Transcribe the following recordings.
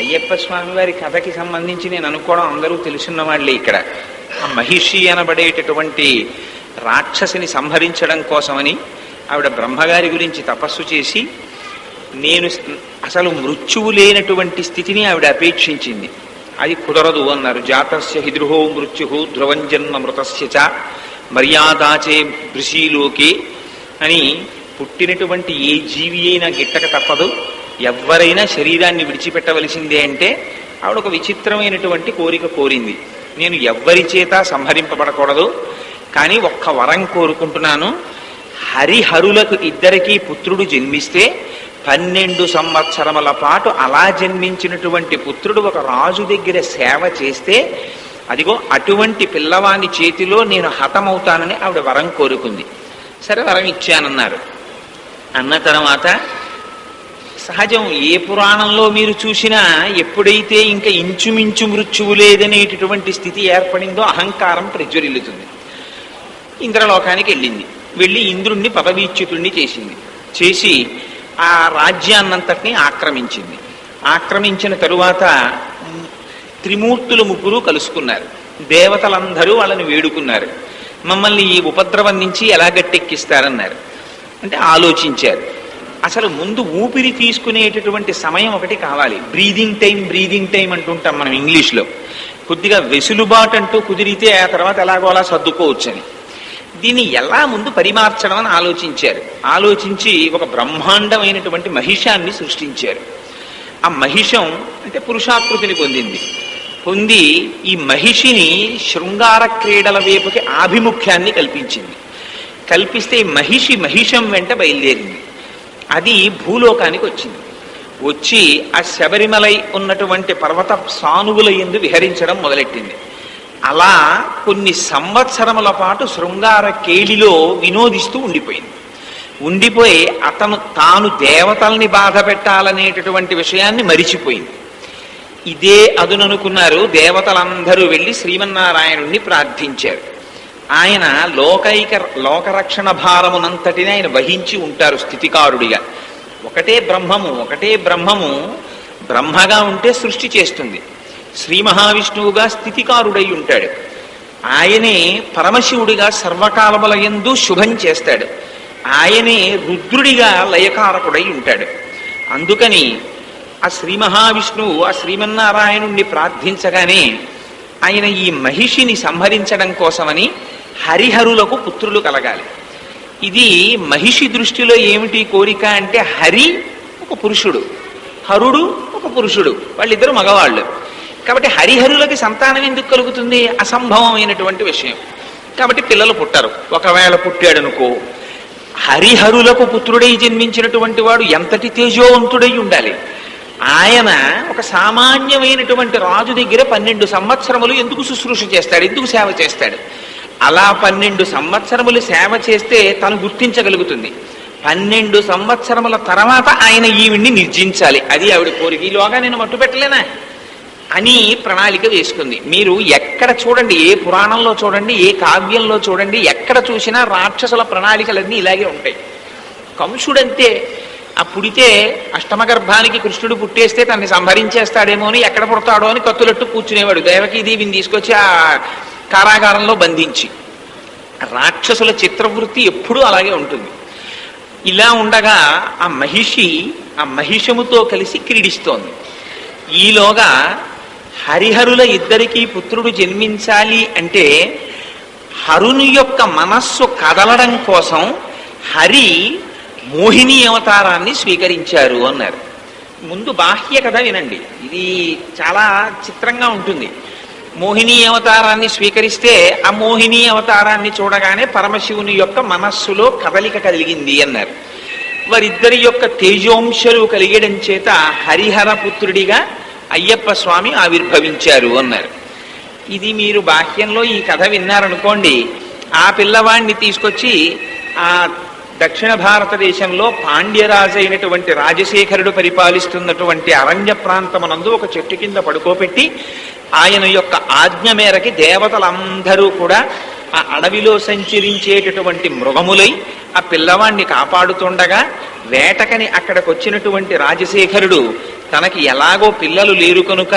అయ్యప్ప స్వామి వారి కథకి సంబంధించి నేను అనుకోవడం అందరూ తెలుసున్న వాళ్ళే ఇక్కడ. ఆ మహిషి అనబడేటటువంటి రాక్షసిని సంహరించడం కోసమని ఆవిడ బ్రహ్మగారి గురించి తపస్సు చేసి నేను అసలు మృత్యువు లేనటువంటి స్థితిని ఆవిడ అపేక్షించింది. అది కుదరదు అన్నారు. జాతస్య హిదృహో మృత్యు ధ్రువం జన్మ మృతస్య చ మర్యాదాచే బృషీలోకే అని పుట్టినటువంటి ఏ జీవి అయినా గిట్టక తప్పదు. ఎవరైనా శరీరాన్ని విడిచిపెట్టవలసిందే అంటే ఆవిడ ఒక విచిత్రమైనటువంటి కోరిక కోరింది. నేను ఎవ్వరి చేత సంహరింపబడకూడదు. కానీ ఒక్క వరం కోరుకుంటున్నాను. హరిహరులకు ఇద్దరికీ పుత్రుడు జన్మిస్తే పన్నెండు సంవత్సరముల పాటు అలా జన్మించినటువంటి పుత్రుడు ఒక రాజు దగ్గర సేవ చేస్తే అదిగో అటువంటి పిల్లవాని చేతిలో నేను హతమవుతానని ఆవిడ వరం కోరుకుంది. సరే వరం ఇచ్చానన్నారు. అన్న తర్వాత సహజం. ఏ పురాణంలో మీరు చూసినా ఎప్పుడైతే ఇంకా ఇంచుమించు మృత్యువు లేదనేటటువంటి స్థితి ఏర్పడిందో అహంకారం ప్రజ్వరిల్లుతుంది. ఇంద్రలోకానికి వెళ్ళింది. వెళ్ళి ఇంద్రుణ్ణి పదవీచ్యుతుణ్ణి చేసింది. చేసి ఆ రాజ్యాన్నంతటిని ఆక్రమించింది. ఆక్రమించిన తరువాత త్రిమూర్తులు ముగ్గురు కలుసుకున్నారు. దేవతలందరూ వాళ్ళని వేడుకున్నారు. మమ్మల్ని ఈ ఉపద్రవం నుంచి ఎలా గట్టెక్కిస్తారన్నారు. అంటే ఆలోచించారు. అసలు ముందు ఊపిరి తీసుకునేటటువంటి సమయం ఒకటి కావాలి. బ్రీదింగ్ టైం బ్రీదింగ్ టైం అంటుంటాం మనం ఇంగ్లీష్లో. కొద్దిగా వెసులుబాటు అంటూ కుదిరితే ఆ తర్వాత ఎలాగో అలా సర్దుకోవచ్చని. దీన్ని ఎలా ముందు పరిమార్చడం అని ఆలోచించారు. ఆలోచించి ఒక బ్రహ్మాండమైనటువంటి మహిషాన్ని సృష్టించారు. ఆ మహిషం అంటే పురుషాకృతిని పొందింది. పొంది ఈ మహిషిని శృంగార క్రీడల వైపుకి ఆభిముఖ్యాన్ని కల్పించింది. కల్పిస్తే ఈ మహిషి మహిషం వెంట బయలుదేరింది. అది భూలోకానికి వచ్చింది. వచ్చి ఆ శబరిమలై ఉన్నటువంటి పర్వత సానువుల ఎందు విహరించడం మొదలెట్టింది. అలా కొన్ని సంవత్సరముల పాటు శృంగార కేళిలో వినోదిస్తూ ఉండిపోయింది. ఉండిపోయి అతను తాను దేవతల్ని బాధ పెట్టాలనేటటువంటి విషయాన్ని మరిచిపోయింది. ఇదే అదుననుకున్నారు దేవతలందరూ వెళ్ళి శ్రీమన్నారాయణుణ్ణి ప్రార్థించారు. ఆయన లోకైక లోకరక్షణ భారమునంతటిని ఆయన వహించి ఉంటారు స్థితికారుడిగా. ఒకటే బ్రహ్మము ఒకటే బ్రహ్మము బ్రహ్మగా ఉంటే సృష్టి చేస్తుంది. శ్రీ మహావిష్ణువుగా స్థితికారుడై ఉంటాడు. ఆయనే పరమశివుడిగా సర్వకాలముల ఎందు శుభం చేస్తాడు. ఆయనే రుద్రుడిగా లయకారకుడై ఉంటాడు. అందుకని ఆ శ్రీ మహావిష్ణువు ఆ శ్రీమన్నారాయణుణ్ణి ప్రార్థించగానే ఆయన ఈ మహిషిని సంహరించడం కోసమని హరిహరులకు పుత్రులు కలగాలి. ఇది మహిషి దృష్టిలో ఏమిటి కోరిక అంటే హరి ఒక పురుషుడు హరుడు ఒక పురుషుడు వాళ్ళిద్దరు మగవాళ్ళు. కాబట్టి హరిహరులకి సంతానం ఎందుకు కలుగుతుంది? అసంభవమైనటువంటి విషయం. కాబట్టి పిల్లలు పుట్టరు. ఒకవేళ పుట్టాడనుకో హరిహరులకు పుత్రుడై జన్మించినటువంటి వాడు ఎంతటి తేజోవంతుడై ఉండాలి? ఆయన ఒక సామాన్యమైనటువంటి రాజు దగ్గర పన్నెండు సంవత్సరములు ఎందుకు శుశ్రూష చేస్తాడు? ఎందుకు సేవ చేస్తాడు? అలా పన్నెండు సంవత్సరములు సేవ చేస్తే తను గుర్తించగలుగుతుంది. పన్నెండు సంవత్సరముల తర్వాత ఆయన ఈవిడ్ని నిర్జించాలి. అది ఆవిడ కోరిక. ఈలోగా నేను మట్టు పెట్టలేనా? అని ప్రణాళిక వేసుకుంది. మీరు ఎక్కడ చూడండి ఏ పురాణంలో చూడండి ఏ కావ్యంలో చూడండి ఎక్కడ చూసినా రాక్షసుల ప్రణాళికలన్నీ ఇలాగే ఉంటాయి. కంసుడంతే. ఆ పుడితే అష్టమ గర్భానికి కృష్ణుడు పుట్టేస్తే తనని సంహరించేస్తాడేమో అని ఎక్కడ పుడతాడో అని కత్తులట్టు కూర్చునేవాడు. దేవకీ దీవిని తీసుకొచ్చి ఆ కారాగారంలో బంధించి. రాక్షసుల చిత్రవృత్తి ఎప్పుడూ అలాగే ఉంటుంది. ఇలా ఉండగా ఆ మహిషి ఆ మహిషముతో కలిసి క్రీడిస్తోంది. ఈలోగా హరిహరుల ఇద్దరికీ పుత్రుడు జన్మించాలి అంటే హరుని యొక్క మనస్సు కదలడం కోసం హరి మోహిని అవతారాన్ని స్వీకరించారు అన్నారు. ముందు బాహ్య కథ వినండి. ఇది చాలా చిత్రంగా ఉంటుంది. మోహిని అవతారాన్ని స్వీకరిస్తే ఆ మోహిని అవతారాన్ని చూడగానే పరమశివుని యొక్క మనస్సులో కదలిక కలిగింది అన్నారు. వారిద్దరి యొక్క తేజోంశలు కలిగడం చేత హరిహర పుత్రుడిగా అయ్యప్ప స్వామి ఆవిర్భవించారు అన్నారు. ఇది మీరు బాహ్యంలో ఈ కథ విన్నారనుకోండి ఆ పిల్లవాడిని తీసుకొచ్చి ఆ దక్షిణ భారతదేశంలో పాండ్యరాజు అయినటువంటి రాజశేఖరుడు పరిపాలిస్తున్నటువంటి అరణ్య ప్రాంతమునందు ఒక చెట్టు కింద పడుకోబెట్టి ఆయన యొక్క ఆజ్ఞ మేరకి దేవతలందరూ కూడా ఆ అడవిలో సంచరించేటటువంటి మృగములై ఆ పిల్లవాణ్ణి కాపాడుతుండగా వేటకని అక్కడికి వచ్చినటువంటి రాజశేఖరుడు తనకి ఎలాగో పిల్లలు లేరు కనుక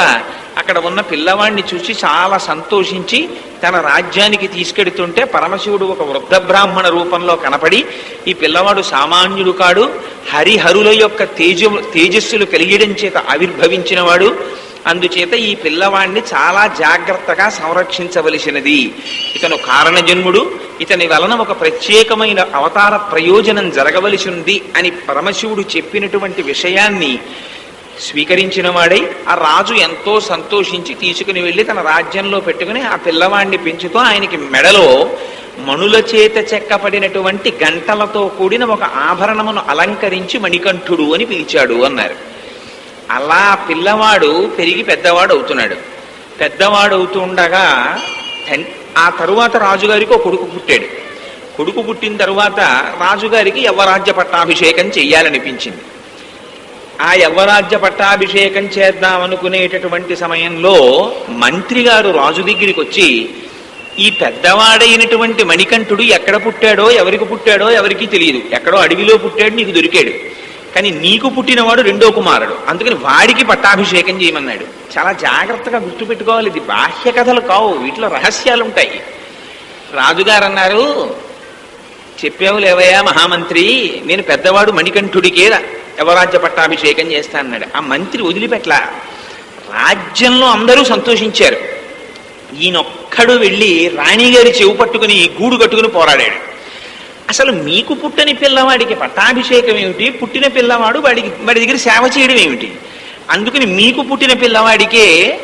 అక్కడ ఉన్న పిల్లవాణ్ణి చూసి చాలా సంతోషించి తన రాజ్యానికి తీసుకెడుతుంటే పరమశివుడు ఒక వృద్ధ బ్రాహ్మణ రూపంలో కనపడి ఈ పిల్లవాడు సామాన్యుడు కాడు హరిహరుల యొక్క తేజ తేజస్సులు కలిగడం చేత ఆవిర్భవించినవాడు. అందుచేత ఈ పిల్లవాడిని చాలా జాగ్రత్తగా సంరక్షించవలసినది. ఇతను కారణజన్ముడు ఇతని వలన ఒక ప్రత్యేకమైన అవతార ప్రయోజనం జరగవలసి ఉంది అని పరమశివుడు చెప్పినటువంటి విషయాన్ని స్వీకరించిన వాడై ఆ రాజు ఎంతో సంతోషించి తీసుకుని వెళ్ళి తన రాజ్యంలో పెట్టుకుని ఆ పిల్లవాడిని పెంచుతూ ఆయనకి మెడలో మణుల చేత చెక్కపడినటువంటి గంటలతో కూడిన ఒక ఆభరణమును అలంకరించి మణికంఠుడు అని పిలిచాడు అన్నారు. అలా పిల్లవాడు పెరిగి పెద్దవాడు అవుతున్నాడు. పెద్దవాడు అవుతుండగా ఆ తరువాత రాజుగారికి ఒక కొడుకు పుట్టాడు. కొడుకు పుట్టిన తరువాత రాజుగారికి యవ్వరాజ్య పట్టాభిషేకం చెయ్యాలనిపించింది. ఆ యవ్వరాజ్య పట్టాభిషేకం చేద్దాం అనుకునేటటువంటి సమయంలో మంత్రి గారు రాజు దగ్గరికి వచ్చి ఈ పెద్దవాడైనటువంటి మణికంఠుడు ఎక్కడ పుట్టాడో ఎవరికి పుట్టాడో ఎవరికి తెలియదు ఎక్కడో అడవిలో పుట్టాడు నీకు దొరికాడు. కానీ నీకు పుట్టినవాడు రెండో కుమారుడు. అందుకని వాడికి పట్టాభిషేకం చేయమన్నాడు. చాలా జాగ్రత్తగా గుర్తుపెట్టుకోవాలి ఇది బాహ్య కథలు కావు. వీటిలో రహస్యాలు ఉంటాయి రాజుగారు అన్నారు చెప్పావు లేవయ్యా మహామంత్రి నేను పెద్దవాడు మణికంఠుడికే యవరాజ్య పట్టాభిషేకం చేస్తా అన్నాడు. ఆ మంత్రి వదిలిపెట్ల రాజ్యంలో అందరూ సంతోషించారు. ఈయనొక్కడు వెళ్ళి రాణిగారి చెవు పట్టుకుని గూడు కట్టుకుని పోరాడాడు. అసలు మీకు పుట్టని పిల్లవాడికి పట్టాభిషేకం ఏమిటి? పుట్టిన పిల్లవాడు వాడికి వాడి దగ్గర సేవ చేయడం ఏమిటి? అందుకని మీకు పుట్టిన పిల్లవాడికే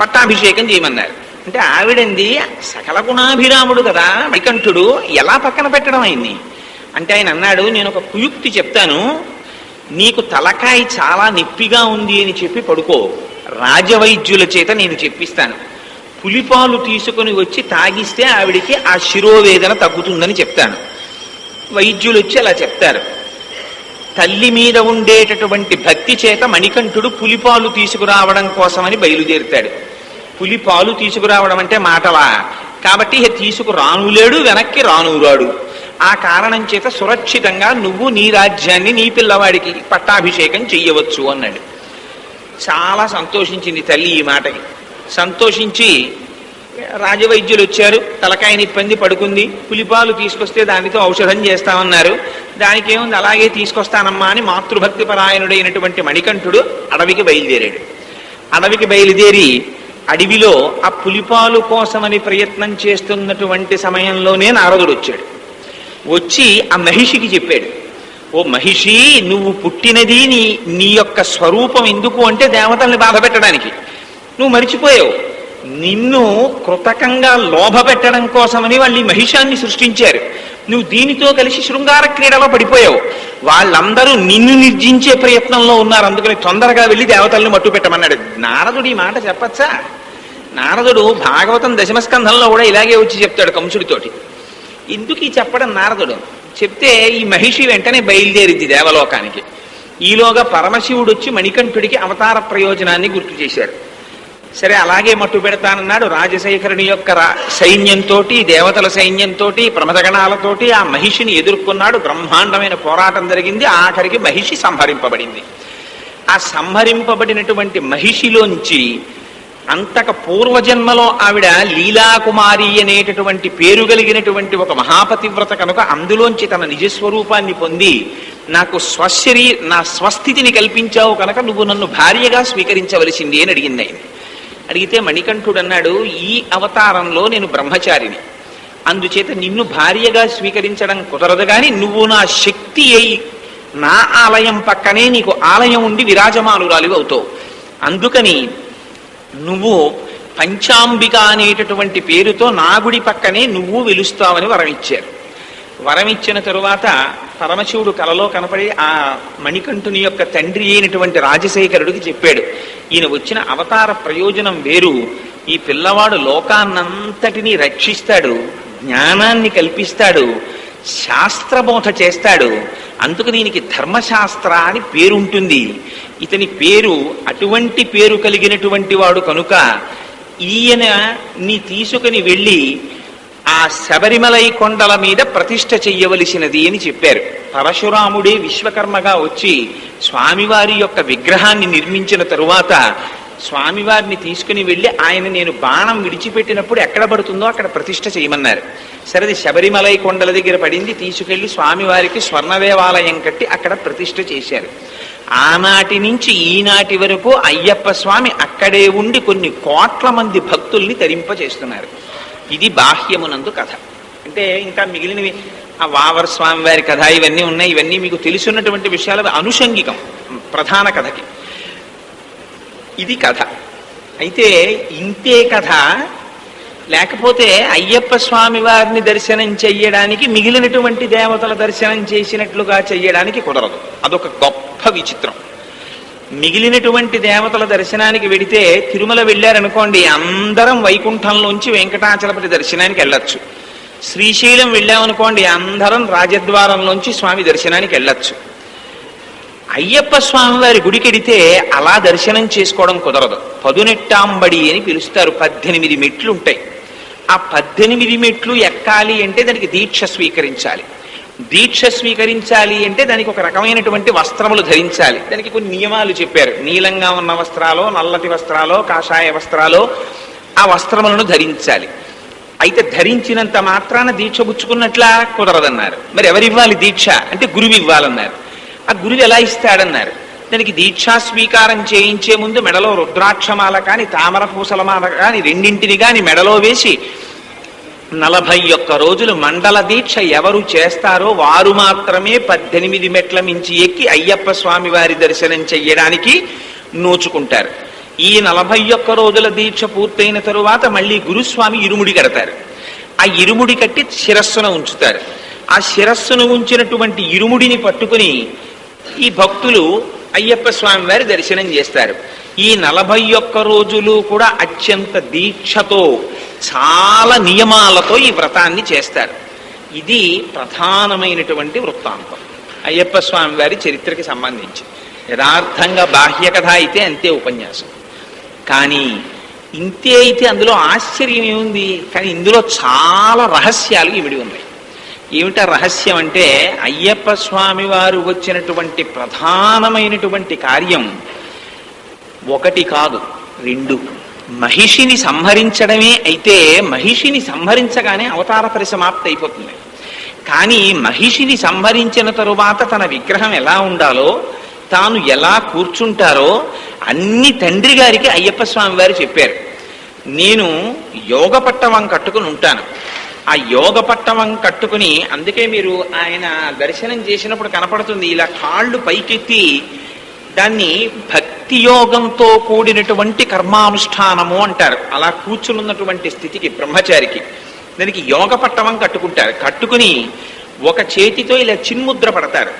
పట్టాభిషేకం చేయమన్నారు. అంటే ఆవిడంది సకల గుణాభిరాముడు కదా వైకంఠుడు ఎలా పక్కన పెట్టడం అయింది? అంటే ఆయన అన్నాడు నేను ఒక కుయుక్తి చెప్తాను నీకు తలకాయ చాలా నొప్పిగా ఉంది అని చెప్పి పడుకో రాజవైద్యుల చేత నేను చెప్పిస్తాను. పులిపాలు తీసుకొని వచ్చి తాగిస్తే ఆవిడికి ఆ శిరోవేదన తగ్గుతుందని చెప్తాను. వైద్యులు వచ్చి అలా చెప్తారు. తల్లి మీద ఉండేటటువంటి భక్తి చేత మణికంఠుడు పులిపాలు తీసుకురావడం కోసమని బయలుదేరుతాడు. పులిపాలు తీసుకురావడం అంటే మాటలా? కాబట్టి ఇక తీసుకురానులేడు వెనక్కి రానురాడు. ఆ కారణం చేత సురక్షితంగా నువ్వు నీ రాజ్యాన్ని నీ పిల్లవాడికి పట్టాభిషేకం చెయ్యవచ్చు అన్నాడు. చాలా సంతోషించింది తల్లి ఈ మాటకి. సంతోషించి రాజవైద్యులు వచ్చారు. తలకాయని ఇబ్బంది పడుకుంది. పులిపాలు తీసుకొస్తే దానితో ఔషధం చేస్తామన్నారు. దానికి ఏముంది అలాగే తీసుకొస్తానమ్మా అని మాతృభక్తి పరాయణుడైనటువంటి మణికంఠుడు అడవికి బయలుదేరాడు. అడవికి బయలుదేరి అడవిలో ఆ పులిపాలు కోసమని ప్రయత్నం చేస్తున్నటువంటి సమయంలోనే నారదుడు వచ్చాడు. వచ్చి ఆ మహిషికి చెప్పాడు ఓ మహిషి నువ్వు పుట్టినది నీ నీ యొక్క స్వరూపం ఎందుకు? అంటే దేవతల్ని బాధ పెట్టడానికి. నువ్వు మరిచిపోయావు. నిన్ను కృతకంగా లోభ పెట్టడం కోసమని వాళ్ళు ఈ మహిషాన్ని సృష్టించారు. నువ్వు దీనితో కలిసి శృంగార క్రీడలో పడిపోయావు. వాళ్ళందరూ నిన్ను నిర్జించే ప్రయత్నంలో ఉన్నారు. అందుకని తొందరగా వెళ్ళి దేవతల్ని మట్టు పెట్టమన్నాడు. నారదుడు ఈ మాట చెప్పచ్చా? నారదుడు భాగవతం దశమస్కంధంలో కూడా ఇలాగే వచ్చి చెప్తాడు కంసుడితోటి. ఎందుకు ఈ చెప్పడం నారదుడు. చెప్తే ఈ మహిషి వెంటనే బయలుదేరింది దేవలోకానికి. ఈలోగా పరమశివుడు వచ్చి మణికంఠుడికి అవతార ప్రయోజనాన్ని గుర్తు చేశారు. సరే అలాగే మట్టు పెడతానన్నాడు రాజశేఖరుని యొక్క సైన్యంతో దేవతల సైన్యంతో ప్రమదగణాలతోటి ఆ మహిషిని ఎదుర్కొన్నాడు. బ్రహ్మాండమైన పోరాటం జరిగింది. ఆఖరికి మహిషి సంహరింపబడింది. ఆ సంహరింపబడినటువంటి మహిషిలోంచి అంతక పూర్వజన్మలో ఆవిడ లీలాకుమారి అనేటటువంటి పేరు కలిగినటువంటి ఒక మహాపతివ్రత కనుక అందులోంచి తన నిజస్వరూపాన్ని పొంది నాకు స్వశరీ నా స్వస్థితిని కల్పించావు కనుక నువ్వు నన్ను భార్యగా స్వీకరించవలసింది అని అడిగింది అడిగితే మణికంఠుడు అన్నాడు ఈ అవతారంలో నేను బ్రహ్మచారిని. అందుచేత నిన్ను భార్యగా స్వీకరించడం కుదరదు కానీ నువ్వు నా శక్తి అయి నా ఆలయం పక్కనే నీకు ఆలయం ఉండి విరాజమానురాలు అవుతావు. అందుకని నువ్వు పంచాంబిక అనేటటువంటి పేరుతో నా గుడి పక్కనే నువ్వు వెలుస్తావని వరం ఇచ్చారు వరం ఇచ్చిన తరువాత పరమశివుడు కలలో కనపడి ఆ మణికంఠుని యొక్క తండ్రి అయినటువంటి రాజశేఖరుడికి చెప్పాడు ఈయన వచ్చిన అవతార ప్రయోజనం వేరు. ఈ పిల్లవాడు లోకాన్నంతటినీ రక్షిస్తాడు జ్ఞానాన్ని కల్పిస్తాడు శాస్త్రబోధ చేస్తాడు. అందుకు దీనికి ధర్మశాస్త్ర అని పేరుంటుంది. ఇతని పేరు అటువంటి పేరు కలిగినటువంటి వాడు కనుక ఈయన నీ తీసుకుని వెళ్ళి ఆ శబరిమలై కొండల మీద ప్రతిష్ఠ చెయ్యవలసినది అని చెప్పారు. పరశురాముడే విశ్వకర్మగా వచ్చి స్వామివారి యొక్క విగ్రహాన్ని నిర్మించిన తరువాత స్వామివారిని తీసుకుని వెళ్ళి ఆయన నేను బాణం విడిచిపెట్టినప్పుడు ఎక్కడ పడుతుందో అక్కడ ప్రతిష్ట చేయమన్నారు. సరే అది శబరిమలై కొండల దగ్గర పడింది తీసుకెళ్ళి స్వామివారికి స్వర్ణ దేవాలయం కట్టి అక్కడ ప్రతిష్ట చేశారు. ఆనాటి నుంచి ఈనాటి వరకు అయ్యప్ప స్వామి అక్కడే ఉండి కొన్ని కోట్ల మంది భక్తుల్ని తరింపచేస్తున్నారు ఇది బాహ్యమునందు కథ. అంటే ఇంకా మిగిలినవి ఆ వావర్ స్వామి వారి కథ ఇవన్నీ ఉన్నాయి. ఇవన్నీ మీకు తెలుసున్నటువంటి విషయాలు అనుషంగికం ప్రధాన కథకి. ఇది కథ. అయితే ఇంతే కథ లేకపోతే అయ్యప్ప స్వామి వారిని దర్శనం చెయ్యడానికి మిగిలినటువంటి దేవతల దర్శనం చేసినట్లుగా చెయ్యడానికి కుదరదు. అదొక గొప్ప విచిత్రం. మిగిలినటువంటి దేవతల దర్శనానికి వెడితే తిరుమల వెళ్ళారనుకోండి అందరం వైకుంఠంలోంచి వెంకటాచలపతి దర్శనానికి వెళ్ళొచ్చు. శ్రీశైలం వెళ్ళామనుకోండి అందరం రాజద్వారంలోంచి స్వామి దర్శనానికి వెళ్ళొచ్చు. అయ్యప్ప స్వామి వారి గుడికెడితే అలా దర్శనం చేసుకోవడం కుదరదు. పదునెట్టాంబడి అని పిలుస్తారు పద్దెనిమిది మెట్లు ఉంటాయి ఆ పద్దెనిమిది మెట్లు ఎక్కాలి అంటే దానికి దీక్ష స్వీకరించాలి. దీక్ష స్వీకరించాలి అంటే దానికి ఒక రకమైనటువంటి వస్త్రములు ధరించాలి. దానికి కొన్ని నియమాలు చెప్పారు. నీలంగా ఉన్న వస్త్రాలు నల్లటి వస్త్రాలు కాషాయ వస్త్రాలు ఆ వస్త్రములను ధరించాలి. అయితే ధరించినంత మాత్రాన దీక్ష పుచ్చుకున్నట్లా కుదరదన్నారు. మరి ఎవరివ్వాలి దీక్ష? అంటే గురువు ఇవ్వాలన్నారు. ఆ గురువు ఎలా ఇస్తాడన్నారు? దానికి దీక్షా స్వీకారం చేయించే ముందు మెడలో రుద్రాక్షమాల కానీ తామర పూసలమాల కానీ రెండింటిని కాని మెడలో వేసి నలభై ఒక్క రోజులు మండల దీక్ష ఎవరు చేస్తారో వారు మాత్రమే పద్దెనిమిది మెట్ల మించి ఎక్కి అయ్యప్ప స్వామి వారి దర్శనం చెయ్యడానికి నోచుకుంటారు. ఈ నలభై ఒక్క రోజుల దీక్ష పూర్తయిన తరువాత మళ్ళీ గురుస్వామి ఇరుముడి కడతారు. ఆ ఇరుముడి కట్టి శిరస్సున ఉంచుతారు. ఆ శిరస్సును ఉంచినటువంటి ఇరుముడిని పట్టుకుని ఈ భక్తులు అయ్యప్ప స్వామి వారి దర్శనం చేస్తారు. ఈ నలభై ఒక్క రోజులు కూడా అత్యంత దీక్షతో చాలా నియమాలతో ఈ వ్రతాన్ని చేస్తారు. ఇది ప్రధానమైనటువంటి వృత్తాంతం. అయ్యప్ప స్వామి వారి చరిత్రకి సంబంధించి. యథార్థంగా బాహ్య కథ అయితే అంతే ఉపన్యాసం. కానీ ఇంతే అయితే అందులో ఆశ్చర్యం ఏముంది? కానీ ఇందులో చాలా రహస్యాలు ఇవిడి ఉన్నాయి. ఏమిటా రహస్యం అంటే అయ్యప్ప స్వామి వారు వచ్చినటువంటి ప్రధానమైనటువంటి కార్యం ఒకటి కాదు రెండు. మహిషిని సంహరించడమే అయితే మహిషిని సంహరించగానే అవతార పరిసమాప్తి అయిపోతుంది. కానీ మహిషిని సంహరించిన తరువాత తన విగ్రహం ఎలా ఉండాలో తాను ఎలా కూర్చుంటారో అన్ని తండ్రి గారికి అయ్యప్ప స్వామి వారు చెప్పారు. నేను యోగ పట్టవం కట్టుకుని ఉంటాను. ఆ యోగ పట్టవం కట్టుకుని అందుకే మీరు ఆయన దర్శనం చేసినప్పుడు కనపడుతుంది ఇలా కాళ్ళు పైకెత్తి దాన్ని భక్తి యోగంతో కూడినటువంటి కర్మానుష్ఠానము అంటారు. అలా కూర్చునున్నటువంటి స్థితికి బ్రహ్మచారికి దానికి యోగ పట్టవం కట్టుకుంటారు. కట్టుకుని ఒక చేతితో ఇలా చిన్ముద్ర పడతారు.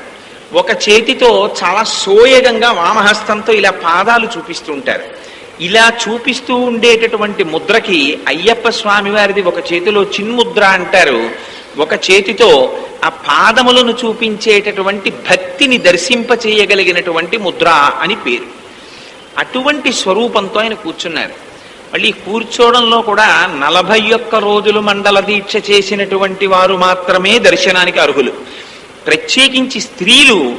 ఒక చేతితో చాలా సోయగంగా వామహస్తంతో ఇలా పాదాలు చూపిస్తూ ఉంటారు. ఇలా చూపిస్తూ ఉండేటటువంటి ముద్రకి అయ్యప్ప స్వామి వారిది ఒక చేతిలో చిన్ముద్ర అంటారు. ఒక చేతితో ఆ పాదములను చూపించేటటువంటి భక్తిని దర్శింపచేయగలిగినటువంటి ముద్ర అని పేరు. అటువంటి స్వరూపంతో ఆయన కూర్చున్నారు. మళ్ళీ కూర్చోవడంలో కూడా నలభై ఒక్క రోజులు మండల దీక్ష చేసినటువంటి వారు మాత్రమే దర్శనానికి అర్హులు. ప్రత్యేకించి స్త్రీలు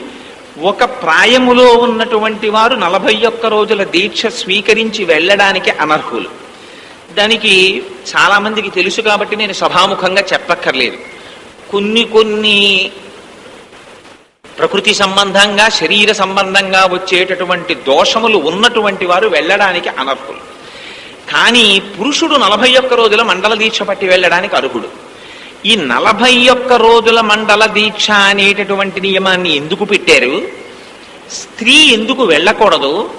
ఒక ప్రాయములో ఉన్నటువంటి వారు నలభై ఒక్క రోజుల దీక్ష స్వీకరించి వెళ్ళడానికి అనర్హులు. దానికి చాలామందికి తెలుసు కాబట్టి నేను సభాముఖంగా చెప్పక్కర్లేదు. కొన్ని కొన్ని ప్రకృతి సంబంధంగా శరీర సంబంధంగా వచ్చేటటువంటి దోషములు ఉన్నటువంటి వారు వెళ్ళడానికి అనర్హులు. కానీ పురుషుడు నలభై ఒక్క రోజుల మండల దీక్ష పట్టి వెళ్ళడానికి అర్హుడు. ఈ నలభై ఒక్క రోజుల మండల దీక్ష అనేటటువంటి నియమాన్ని ఎందుకు పెట్టారు? స్త్రీ ఎందుకు వెళ్ళకూడదు?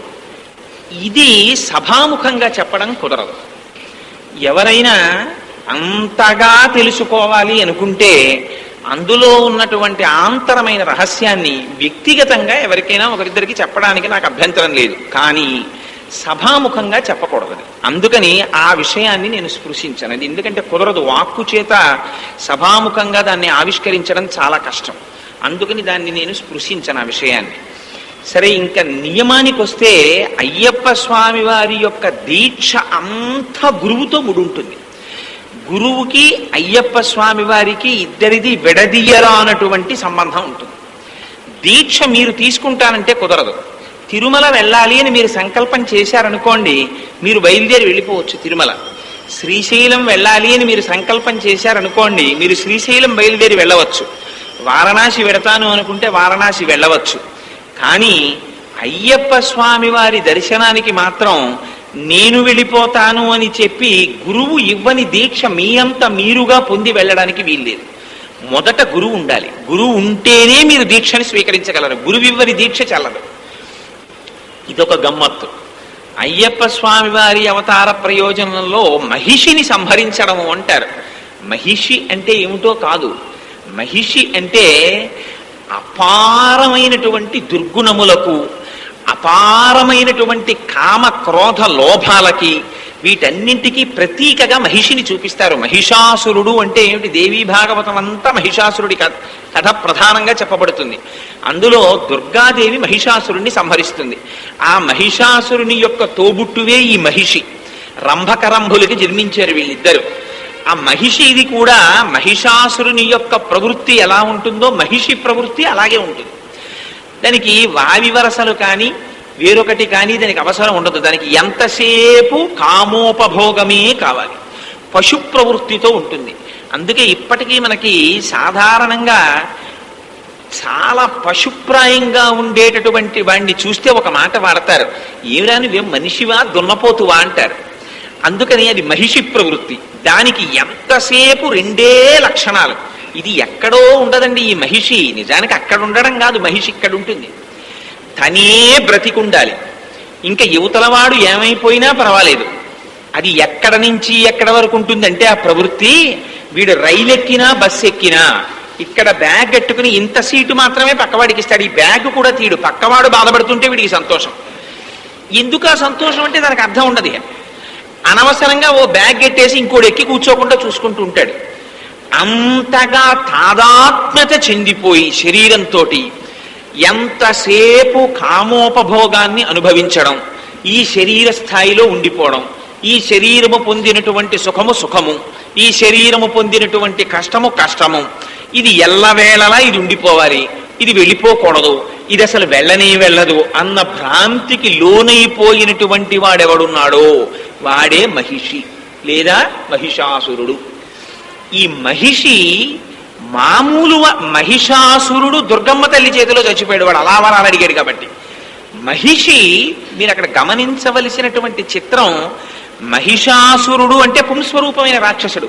ఇది సభాముఖంగా చెప్పడం కుదరదు. ఎవరైనా అంతగా తెలుసుకోవాలి అనుకుంటే అందులో ఉన్నటువంటి ఆంతరమైన రహస్యాన్ని వ్యక్తిగతంగా ఎవరికైనా ఒకరిద్దరికి చెప్పడానికి నాకు అభ్యంతరం లేదు. కానీ సభాముఖంగా చెప్పకూడదు అందుకని ఆ విషయాన్ని నేను స్పృశించను. అది ఎందుకంటే కుదరదు. వాక్కు చేత సభాముఖంగా దాన్ని ఆవిష్కరించడం చాలా కష్టం. అందుకని దాన్ని నేను స్పృశించను ఆ విషయాన్ని. సరే ఇంకా నియమానికి వస్తే అయ్యప్ప స్వామి వారి యొక్క దీక్ష అంత గురువుతో ముడుంటుంది గురువుకి అయ్యప్ప స్వామి వారికి ఇద్దరిది విడదీయరానటువంటి సంబంధం ఉంటుంది. దీక్ష మీరు తీసుకుంటానంటే కుదరదు. తిరుమల వెళ్ళాలి అని మీరు సంకల్పం చేశారనుకోండి మీరు బయలుదేరి వెళ్ళిపోవచ్చు తిరుమల. శ్రీశైలం వెళ్ళాలి అని మీరు సంకల్పం చేశారనుకోండి మీరు శ్రీశైలం బయలుదేరి వెళ్ళవచ్చు. వారణాసి వెడతాను అనుకుంటే వారణాసి వెళ్ళవచ్చు. కానీ అయ్యప్ప స్వామి వారి దర్శనానికి మాత్రం నేను వెళ్ళిపోతాను అని చెప్పి గురువు ఇవ్వని దీక్ష మీ అంత మీరుగా పొంది వెళ్ళడానికి వీల్లేదు. మొదట గురువు ఉండాలి. గురువు ఉంటేనే మీరు దీక్షని స్వీకరించగలరు. గురువు ఇవ్వని దీక్ష చల్లదు. ఇదొక గమ్మత్తు. అయ్యప్ప స్వామి వారి అవతార ప్రయోజనంలో మహిషిని సంహరించడము అంటారు. మహిషి అంటే ఏమిటో కాదు. మహిషి అంటే అపారమైనటువంటి దుర్గుణములకు అపారమైనటువంటి కామ క్రోధ లోభాలకి వీటన్నింటికి ప్రతీకగా మహిషిని చూపిస్తారు. మహిషాసురుడు అంటే ఏమిటి? దేవీ భాగవతం అంతా మహిషాసురుడి కథ కథ ప్రధానంగా చెప్పబడుతుంది. అందులో దుర్గాదేవి మహిషాసురుణ్ణి సంహరిస్తుంది. ఆ మహిషాసురుని యొక్క తోబుట్టువే ఈ మహిషి. రంభకరంభులకి జన్మించారు వీళ్ళిద్దరు. ఆ మహిషి ఇది కూడా మహిషాసురుని యొక్క ప్రవృత్తి ఎలా ఉంటుందో మహిషి ప్రవృత్తి అలాగే ఉంటుంది. దానికి వావి వరసలు కానీ వేరొకటి కానీ దానికి అవసరం ఉండదు. దానికి ఎంతసేపు కామోపభోగమే కావాలి. పశు ప్రవృత్తితో ఉంటుంది. అందుకే ఇప్పటికీ మనకి సాధారణంగా చాలా పశుప్రాయంగా ఉండేటటువంటి వాడిని చూస్తే ఒక మాట వాడతారు. ఏమిరా నువ్వేం మనిషివా? దున్నపోతువా? అంటారు. అందుకని అది మహిషి ప్రవృత్తి. దానికి ఎంతసేపు రెండే లక్షణాలు. ఇది ఎక్కడో ఉండదండి ఈ మహిషి. నిజానికి అక్కడ ఉండడం కాదు మహిషి ఇక్కడ ఉంటుంది. తనే బ్రతికుండాలి. ఇంకా యువతలవాడు ఏమైపోయినా పర్వాలేదు. అది ఎక్కడ నుంచి ఎక్కడ వరకు ఉంటుందంటే ఆ ప్రవృత్తి వీడు రైలు ఎక్కినా బస్సు ఎక్కినా ఇక్కడ బ్యాగ్ కట్టుకుని ఇంత సీటు మాత్రమే పక్కవాడికి ఇస్తాడు. ఈ బ్యాగ్ కూడా తీడు. పక్కవాడు బాధపడుతుంటే వీడికి సంతోషం. ఎందుకు ఆ సంతోషం అంటే దానికి అర్థం ఉండదు. అనవసరంగా ఓ బ్యాగ్ కట్టేసి ఇంకోటి ఎక్కి కూర్చోకుండా చూసుకుంటూ ఉంటాడు. అంతగా తాదాత్మ్యత చెందిపోయి శరీరంతో ఎంతసేపు కామోపభోగాన్ని అనుభవించడం ఈ శరీర స్థాయిలో ఉండిపోవడం ఈ శరీరము పొందినటువంటి సుఖము సుఖము ఈ శరీరము పొందినటువంటి కష్టము కష్టము ఇది ఎల్లవేళలా ఇది ఉండిపోవాలి ఇది వెళ్ళిపోకూడదు ఇది అసలు వెళ్ళనే వెళ్ళదు అన్న భ్రాంతికి లోనైపోయినటువంటి వాడెవడున్నాడో? వాడే మహిషి లేదా మహిషాసురుడు. ఈ మహిషి మామూలు మహిషాసురుడు దుర్గమ్మ తల్లి చేతిలో చచ్చిపోయాడు. వాడు అలా వరాలు అడిగాడు కాబట్టి. మహిషి మీరు అక్కడ గమనించవలసినటువంటి చిత్రం మహిషాసురుడు అంటే పుంస్వరూపమైన రాక్షసుడు.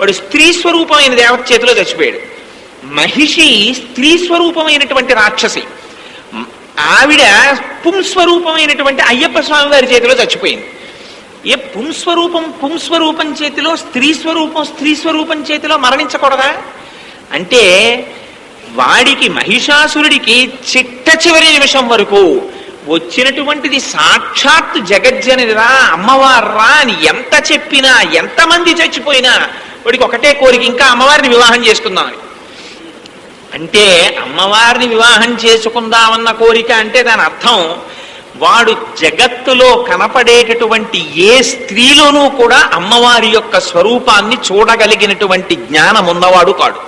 వాడు స్త్రీ స్వరూపమైన దేవత చేతిలో చచ్చిపోయాడు. మహిషి స్త్రీ స్వరూపమైనటువంటి రాక్షసి. ఆవిడ పుంస్వరూపమైనటువంటి అయ్యప్ప స్వామి వారి చేతిలో చచ్చిపోయింది. ఏ పుంస్వరూపం పుంస్వరూపం చేతిలో స్త్రీ స్వరూపం స్త్రీ స్వరూపం చేతిలో మరణించకూడదా? అంటే వాడికి మహిషాసురుడికి చిట్ట చివరి నిమిషం వరకు వచ్చినటువంటిది సాక్షాత్ జగజ్జనిరా అమ్మవార్రా అని ఎంత చెప్పినా ఎంతమంది చచ్చిపోయినా వాడికి ఒకటే కోరిక ఇంకా అమ్మవారిని వివాహం చేసుకుందామని. అంటే అమ్మవారిని వివాహం చేసుకుందామన్న కోరిక అంటే దాని అర్థం వాడు జగత్తులో కనపడేటటువంటి ఏ స్త్రీలోనూ కూడా అమ్మవారి యొక్క స్వరూపాన్ని చూడగలిగినటువంటి జ్ఞానం ఉన్నవాడు కాడు.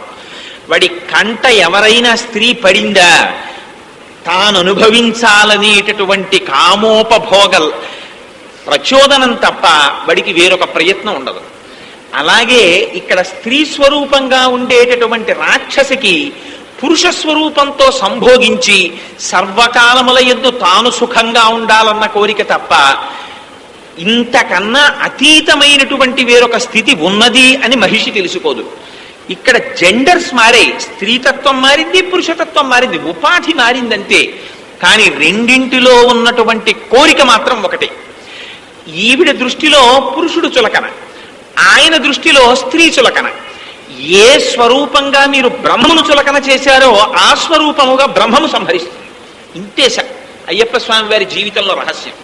వాడి కంట ఎవరైనా స్త్రీ పడిందా? తాను అనుభవించాలనేటటువంటి కామోపభోగ ప్రచోదనం తప్ప వాడికి వేరొక ప్రయత్నం ఉండదు. అలాగే ఇక్కడ స్త్రీ స్వరూపంగా ఉండేటటువంటి రాక్షసికి పురుష స్వరూపంతో సంభోగించి సర్వకాలముల ఎందు తాను సుఖంగా ఉండాలన్న కోరిక తప్ప ఇంతకన్నా అతీతమైనటువంటి వేరొక స్థితి ఉన్నది అని మహిషి తెలుసుకోదు. ఇక్కడ జెండర్స్ మారే స్త్రీతత్వం మారింది పురుషతత్వం మారింది ఉపాధి మారిందంతే. కానీ రెండింటిలో ఉన్నటువంటి కోరిక మాత్రం ఒకటే. ఈవిడ దృష్టిలో పురుషుడు చులకన ఆయన దృష్టిలో స్త్రీ చులకన. ఏ స్వరూపంగా మీరు బ్రహ్మను చులకన చేశారో ఆ స్వరూపముగా బ్రహ్మము సంహరిస్తుంది. ఇంతే అయ్యప్ప స్వామి వారి జీవితంలో రహస్యం.